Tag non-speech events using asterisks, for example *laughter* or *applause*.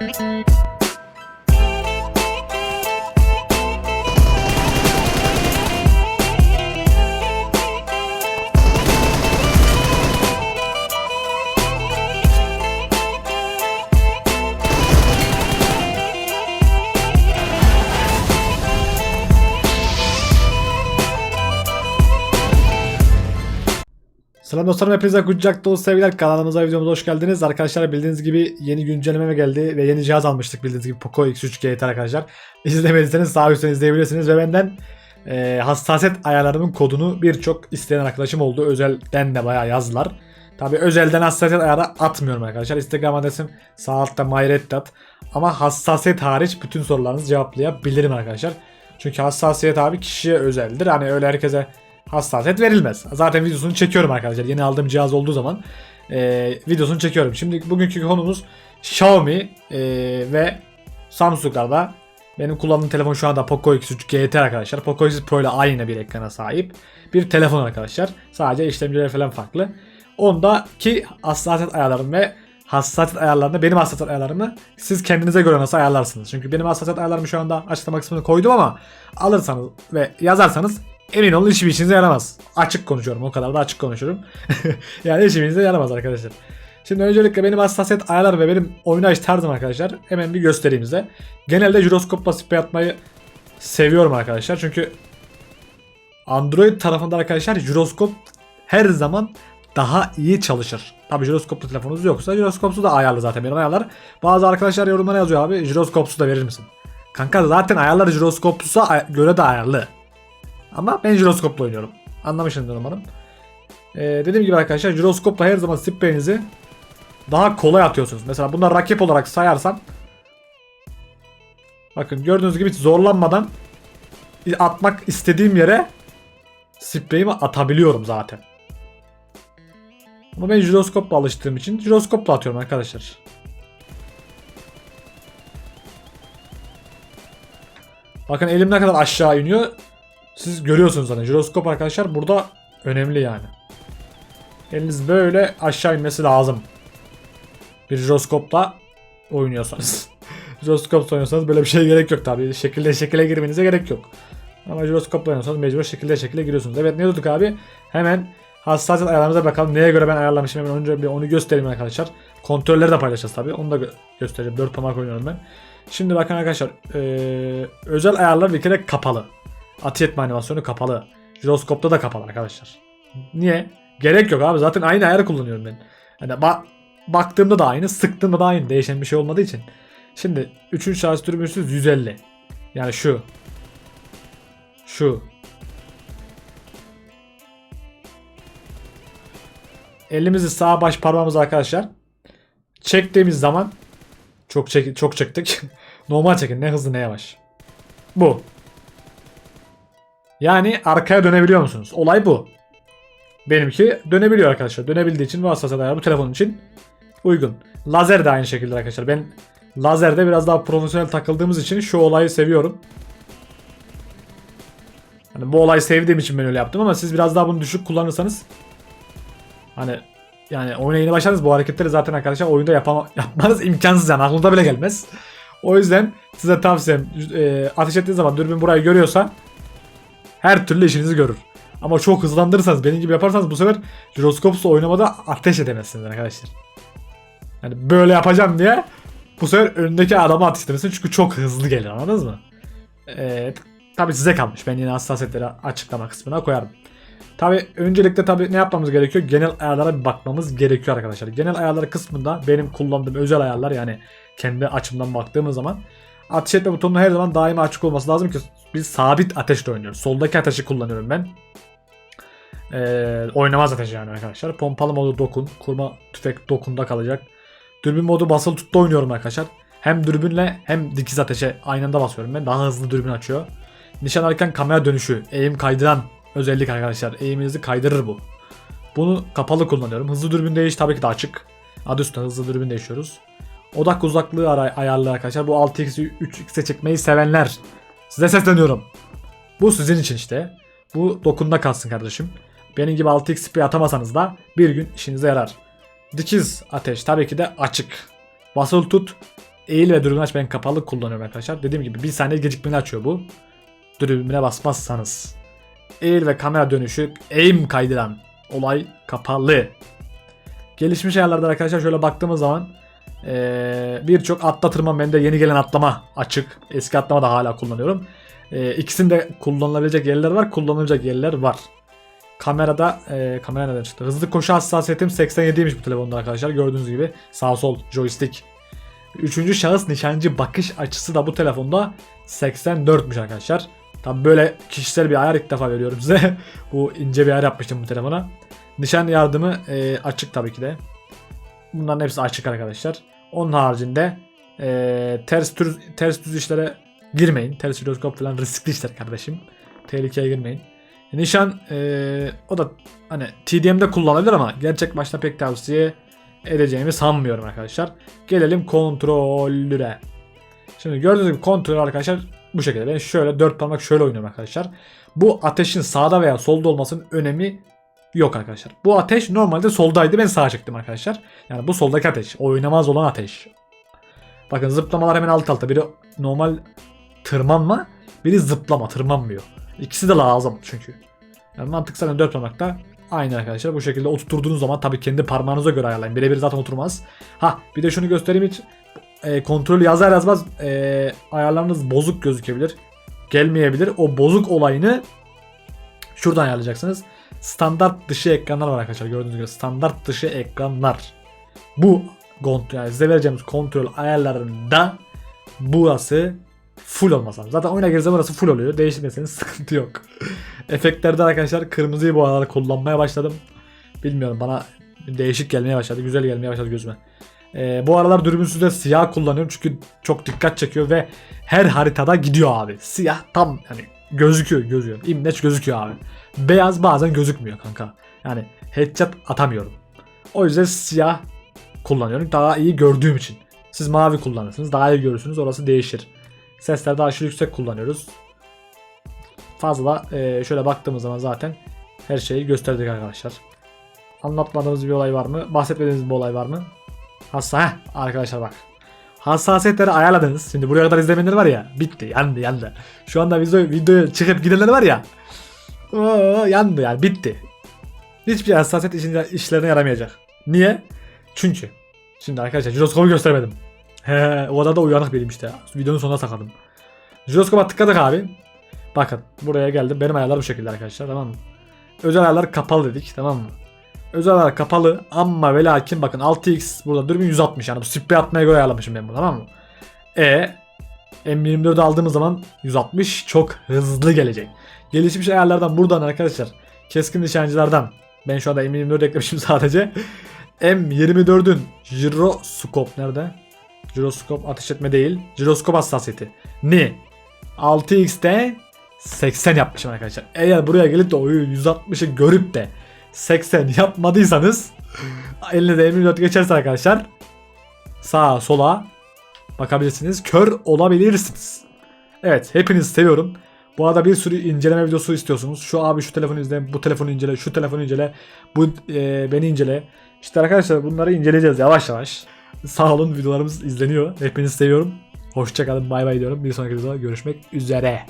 Thank you. Selam dostlarım hepinize kucak dolu sevgiler kanalımıza videomuza hoş geldiniz. Arkadaşlar bildiğiniz gibi yeni güncelleme geldi ve yeni cihaz almıştık bildiğiniz gibi Poco X3 GT arkadaşlar. *laughs* İzlemediyseniz sağ üstten izleyebilirsiniz ve benden e, hassasiyet ayarlarımın kodunu birçok isteyen arkadaşım oldu. Özelden de bayağı yazdılar. Tabi özelden hassasiyet ayarı atmıyorum arkadaşlar. Instagram adresim sağ altta myreddat. Ama hassasiyet hariç bütün sorularınızı cevaplayabilirim arkadaşlar. Çünkü hassasiyet abi kişiye özeldir. Hani öyle herkese hassasiyet verilmez. Zaten videosunu çekiyorum arkadaşlar. Yeni aldığım cihaz olduğu zaman e, videosunu çekiyorum. Şimdi bugünkü konumuz Xiaomi e, ve Samsung'larda benim kullandığım telefon şu anda Poco X3 GT arkadaşlar. Poco X3 Pro ile aynı bir ekrana sahip bir telefon arkadaşlar. Sadece işlemcileri falan farklı. Ondaki hassasiyet ayarlarım ve hassasiyet ayarlarını benim hassasiyet ayarlarımı siz kendinize göre nasıl ayarlarsınız? Çünkü benim hassasiyet ayarlarımı şu anda açıklama kısmına koydum ama alırsanız ve yazarsanız emin olun hiçbir işinize yaramaz. Açık konuşuyorum o kadar da açık konuşuyorum. *laughs* yani işimize yaramaz arkadaşlar. Şimdi öncelikle benim hassasiyet ayarlar ve benim oynayış tarzım arkadaşlar hemen bir göstereyim size. Genelde jiroskopla sprey atmayı seviyorum arkadaşlar. Çünkü Android tarafında arkadaşlar jiroskop her zaman daha iyi çalışır. Tabi jiroskoplu telefonunuz yoksa jiroskopsu da ayarlı zaten benim ayarlar. Bazı arkadaşlar yorumlara yazıyor abi jiroskopsu da verir misin? Kanka zaten ayarlar jiroskopsusa göre de ayarlı. Ama ben jiroskopla oynuyorum. Anlamışsınızdır umarım. Ee, dediğim gibi arkadaşlar jiroskopla her zaman spreyinizi daha kolay atıyorsunuz. Mesela bunlar rakip olarak sayarsam bakın gördüğünüz gibi hiç zorlanmadan atmak istediğim yere spreyimi atabiliyorum zaten. Ama ben jiroskopla alıştığım için jiroskopla atıyorum arkadaşlar. Bakın elim ne kadar aşağı iniyor. Siz görüyorsunuz zaten. Jiroskop arkadaşlar burada önemli yani. Eliniz böyle aşağı inmesi lazım. Bir jiroskopla oynuyorsanız. *laughs* jiroskop oynuyorsanız böyle bir şeye gerek yok tabii. Şekilde şekile girmenize gerek yok. Ama jiroskopla oynuyorsanız mecbur şekilde şekilde giriyorsunuz. Evet ne diyorduk abi? Hemen hassasiyet ayarlarımıza bakalım. Neye göre ben ayarlamışım hemen önce bir onu göstereyim arkadaşlar. Kontrolleri de paylaşacağız tabii. Onu da gö- göstereceğim. 4 parmak oynuyorum ben. Şimdi bakın arkadaşlar. Ee, özel ayarlar bir kere kapalı. Ateş etme animasyonu kapalı. Jiroskopta da kapalı arkadaşlar. Niye? Gerek yok abi. Zaten aynı ayarı kullanıyorum ben. Hani ba- baktığımda da aynı, sıktığımda da aynı. Değişen bir şey olmadığı için. Şimdi 3. şarj türbüsüz 150. Yani şu. Şu. Elimizi sağ baş parmağımız arkadaşlar. Çektiğimiz zaman çok çek çok çektik. *laughs* Normal çekin ne hızlı ne yavaş. Bu. Yani arkaya dönebiliyor musunuz? Olay bu. Benimki dönebiliyor arkadaşlar. Dönebildiği için bu hassasiyet bu telefon için uygun. Lazer de aynı şekilde arkadaşlar. Ben lazerde biraz daha profesyonel takıldığımız için şu olayı seviyorum. Hani bu olayı sevdiğim için ben öyle yaptım ama siz biraz daha bunu düşük kullanırsanız hani yani oyuna yeni başladınız bu hareketleri zaten arkadaşlar oyunda yapama, *laughs* yapmanız imkansız yani aklınıza bile gelmez. O yüzden size tavsiyem e, ateş ettiğiniz zaman dürbün burayı görüyorsa her türlü işinizi görür. Ama çok hızlandırırsanız benim gibi yaparsanız bu sefer jiroskopsla oynamada ateş edemezsiniz arkadaşlar. Yani böyle yapacağım diye bu sefer önündeki adamı ateş edemezsin çünkü çok hızlı gelir anladınız mı? Ee, tabi size kalmış. Ben yine hassasiyetleri açıklama kısmına koyarım. Tabi öncelikle tabi ne yapmamız gerekiyor? Genel ayarlara bir bakmamız gerekiyor arkadaşlar. Genel ayarlar kısmında benim kullandığım özel ayarlar yani kendi açımdan baktığımız zaman ateş etme butonunun her zaman daima açık olması lazım ki biz sabit ateşle oynuyoruz. Soldaki ateşi kullanıyorum ben. Ee, oynamaz ateş yani arkadaşlar. Pompalı modu dokun. Kurma tüfek dokunda kalacak. Dürbün modu basılı tutta oynuyorum arkadaşlar. Hem dürbünle hem dikiz ateşe aynı anda basıyorum ben. Daha hızlı dürbün açıyor. Nişan alırken kamera dönüşü. Eğim kaydıran özellik arkadaşlar. Eğiminizi kaydırır bu. Bunu kapalı kullanıyorum. Hızlı dürbün değiş tabii ki de açık. Adı üstünde hızlı dürbün değişiyoruz. Odak uzaklığı ara- ayarlı arkadaşlar. Bu 6x'i 3x'e çekmeyi sevenler. Size sesleniyorum. Bu sizin için işte. Bu dokunda kalsın kardeşim. Benim gibi 6x sprey atamasanız da bir gün işinize yarar. Dikiz ateş tabii ki de açık. Basılı tut. Eğil ve dürbün aç ben kapalı kullanıyorum arkadaşlar. Dediğim gibi bir saniye gecikmeli açıyor bu. Dürbüne basmazsanız. Eğil ve kamera dönüşü aim kaydıran olay kapalı. Gelişmiş ayarlarda arkadaşlar şöyle baktığımız zaman eee, birçok atla tırman bende yeni gelen atlama açık. Eski atlama da hala kullanıyorum. Eee ikisinde kullanılabilecek yerler var, kullanılacak yerler var. Kamerada eee kamera nereden çıktı? Hızlı koşu hassasiyetim 87'ymiş bu telefonda arkadaşlar. Gördüğünüz gibi sağ sol joystick. Üçüncü şahıs nişancı bakış açısı da bu telefonda 84'müş arkadaşlar. Tabi böyle kişisel bir ayar ilk defa veriyorum size. *laughs* bu ince bir ayar yapmıştım bu telefona. Nişan yardımı eee, açık tabii ki de. Bunların hepsi açık arkadaşlar. Onun haricinde eee, ters tür, ters düz işlere girmeyin. Ters jiroskop falan riskli işler kardeşim. Tehlikeye girmeyin. Nişan eee, o da hani TDM'de kullanılabilir ama gerçek başta pek tavsiye edeceğimi sanmıyorum arkadaşlar. Gelelim kontrollüre. Şimdi gördüğünüz gibi kontrol arkadaşlar bu şekilde. Ben şöyle dört parmak şöyle oynuyorum arkadaşlar. Bu ateşin sağda veya solda olmasının önemi yok arkadaşlar. Bu ateş normalde soldaydı ben sağa çektim arkadaşlar. Yani bu soldaki ateş. Oynamaz olan ateş. Bakın zıplamalar hemen alt alta. Biri normal tırmanma, biri zıplama, tırmanmıyor. İkisi de lazım çünkü. Yani mantık zaten dört parmakta aynı arkadaşlar. Bu şekilde oturtturduğunuz zaman tabii kendi parmağınıza göre ayarlayın. Birebir zaten oturmaz. Ha bir de şunu göstereyim hiç e, kontrol yazar yazmaz e, ayarlarınız bozuk gözükebilir. Gelmeyebilir. O bozuk olayını şuradan ayarlayacaksınız. Standart dışı ekranlar var arkadaşlar. Gördüğünüz gibi standart dışı ekranlar. Bu kontrol yani size vereceğimiz kontrol ayarlarında burası full olmaz lazım. Zaten oyuna girince burası full oluyor. Değiştirmeseniz sıkıntı yok. *laughs* Efektlerde arkadaşlar kırmızıyı bu aralar kullanmaya başladım. Bilmiyorum bana değişik gelmeye başladı. Güzel gelmeye başladı gözüme. Ee, bu aralar dürbünsüzde siyah kullanıyorum çünkü çok dikkat çekiyor ve her haritada gidiyor abi. Siyah tam hani gözüküyor gözüküyor. İmleç gözüküyor abi. Beyaz bazen gözükmüyor kanka. Yani headshot atamıyorum. O yüzden siyah kullanıyorum daha iyi gördüğüm için. Siz mavi kullanırsınız daha iyi görürsünüz orası değişir. Sesler daha aşırı yüksek kullanıyoruz. Fazla e, şöyle baktığımız zaman zaten her şeyi gösterdik arkadaşlar. Anlatmadığımız bir olay var mı? Bahsetmediğiniz bir olay var mı? Hassa heh, arkadaşlar bak. Hassasiyetleri ayarladınız. Şimdi buraya kadar izlemeyenler var ya. Bitti yandı yandı. Şu anda video, videoya çıkıp gidenler var ya. Oo, yandı yani bitti. Hiçbir hassasiyet işin, işlerine yaramayacak. Niye? Çünkü. Şimdi arkadaşlar jiroskopu göstermedim. He, o kadar da uyanık benim işte. Videonun sonuna sakladım. Jiroskopa tıkladık abi. Bakın buraya geldim. Benim ayarlar bu şekilde arkadaşlar tamam mı? Özel ayarlar kapalı dedik tamam mı? Özel ayarlar kapalı ama ve lakin bakın 6x burada dürbün 160 yani bu sprey atmaya göre ayarlamışım ben bunu tamam mı? E M24'ü aldığımız zaman 160 çok hızlı gelecek. Gelişmiş ayarlardan buradan arkadaşlar keskin nişancılardan ben şu anda M24 eklemişim *laughs* sadece. M24'ün jiroskop nerede? Jiroskop ateş etme değil. Jiroskop hassasiyeti. Ne? 6x'te 80 yapmışım arkadaşlar. Eğer buraya gelip de oyu 160'ı görüp de 80 yapmadıysanız *laughs* eline de M24 geçerse arkadaşlar sağa sola bakabilirsiniz. Kör olabilirsiniz. Evet hepinizi seviyorum. Bu arada bir sürü inceleme videosu istiyorsunuz. Şu abi şu telefonu izle, bu telefonu incele, şu telefonu incele, bu e, beni incele. İşte arkadaşlar bunları inceleyeceğiz yavaş yavaş. Sağ olun videolarımız izleniyor. Hepinizi seviyorum. Hoşçakalın bay bay diyorum. Bir sonraki videoda görüşmek üzere.